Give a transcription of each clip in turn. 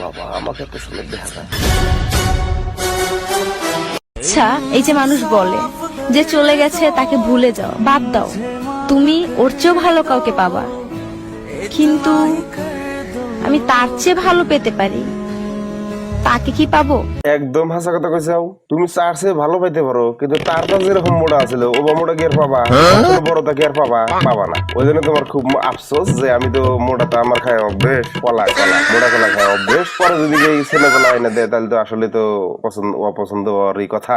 বাবা আচ্ছা এই যে মানুষ বলে যে চলে গেছে তাকে ভুলে যাও, বাদ দাও। তুমি ওর চেয়েও ভালো কাউকে পাবা। কিন্তু আমি তার চেয়ে ভালো পেতে পারি। তাকে কি পাবো? একদম হাসা কথা কইছাও তুমি চার ভালো পাইতে পারো কিন্তু তার কাছে যেরকম মোড়া আছিল ও বা মোড়া কি আর পাবা? আসলে বড়টা কি আর পাবা? পাবা না। ওই জন্য তোমার খুব আফসোস যে আমি তো মোটাটা আমার খায় অভ্যেস কলা কলা মোটা কলা খায় অভ্যেস। পরে যদি এই ছেলে কলা আইনা দেয় তাহলে তো আসলে তো পছন্দ অপছন্দ হওয়ারই কথা।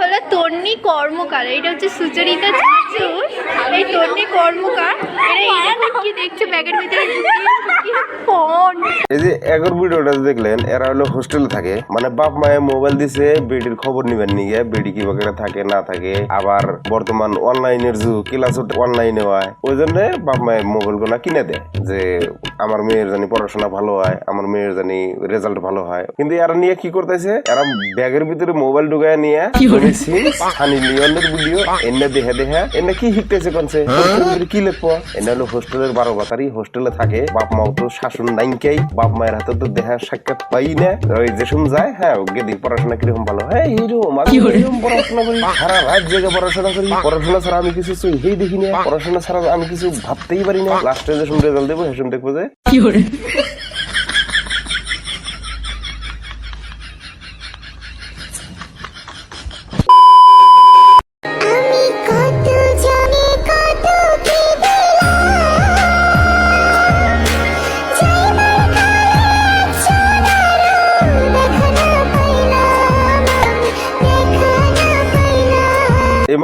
হলো তন্নি কর্মকার। এটা হচ্ছে সুচরিতা এই তন্নি কর্মকার কি দেখছে? ব্যাগের ভিতরে ফোন? এই যে এগর ভিডিওটা দেখলেন এরা হলো হোস্টেলে থাকে। মানে বাপ মায়ে মোবাইল দিছে বেডির খবর নিবেন নিয়ে বেডি কি বাকেরা থাকে না থাকে। আবার বর্তমান অনলাইনের যুগ ক্লাস অনলাইনে হয়। ওই জন্য বাপ মায়ে মোবাইলগুলা কিনে দেয় যে আমার মেয়ের জানি পড়াশোনা ভালো হয় আমার মেয়ের জানি রেজাল্ট ভালো হয়। কিন্তু এরা নিয়ে কি করতেছে? এরা ব্যাগের ভিতরে মোবাইল ঢুকায় নিয়ে সানি লিওনের ভিডিও এনে দেখে দেখে এনে কি শিখতেছে কোনছে? কি লিখব এনে হলো হোস্টেলের বারো বাতারি হোস্টেলে থাকে বাপ মাও তো শাসন নাইকেই বাপ মায়ের হাতে তো দেখা সাক্ষাৎ পাই না। ওই যেসম যায় হ্যাঁ ওকে দিয়ে পড়াশোনা কীরকম ভালো? হ্যাঁ এইরকম আমি কীরকম পড়াশোনা করি? সারা রাত জেগে পড়াশোনা করি। পড়াশোনা ছাড়া আমি কিছু চোখেই দেখি না। পড়াশোনা ছাড়া আমি কিছু ভাবতেই পারি না। লাস্টে যেসম রেজাল্ট দেবো সেসম দেখব যে।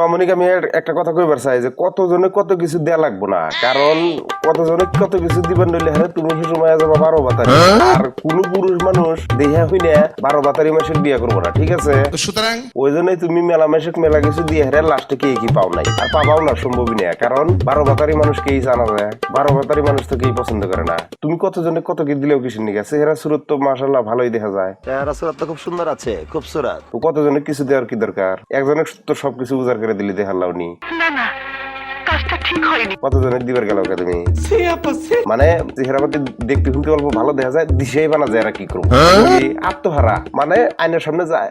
মামনিকে আমি একটা কথা কইবার চাই যে কতজনে কত কিছু দেয়া লাগবো না? কারণ কতজনে কত কিছু দিবেন নইলে হ্যাঁ তুমি সে সময় যাবা বারো বাতারি। আর কোন পুরুষ মানুষ দেহা হইনে বারো বাতারি মাসের বিয়ে করব না ঠিক আছে? সুতরাং ওই জন্যই তুমি মেলা মাসে মেলা কিছু দিয়ে হেরে লাস্টে কে কি পাও নাই? আর পাবাও না সম্ভবই না কারণ বারো বাতারি মানুষ কেই জানা যায়? বারো বাতারি মানুষ তো কেই পছন্দ করে না। তুমি কতজনে কত কি দিলেও কিছু নিয়ে গেছে হেরা সুরত তো মাসাল্লাহ ভালোই দেখা যায়। রাসুলাত তো খুব সুন্দর আছে খুব সুরাত তো কতজনে কিছু দেওয়ার কি দরকার? একজনের তো সবকিছু উজাড় করে দিলি দেখালাও নি কতজনের দিবার গেল তুমি? মানে চেহারা পাতি দেখতে শুনতে অল্প ভালো দেখা যায় দিশেই বানা যায় এরা কি করব আত্মহারা মানে আয়নার সামনে যায়।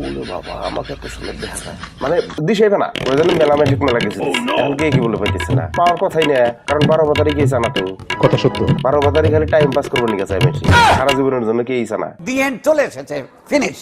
বলে বাবা আমাকে এত সুন্দর দেখা যায়। মানে দিশেই বানা। ওই জন্য মেলা মেলা গেছে এখন কে কি বলে পাইতেছে না। পাওয়ার কথাই না কারণ বারো বাতারি কে জানা তো। কথা সত্য। বারো বাতারি খালি টাইম পাস করব নিকে চাই বেশি। সারা জীবনের জন্য কে ইচ্ছা না দি এন্ড চলে এসেছে। ফিনিশ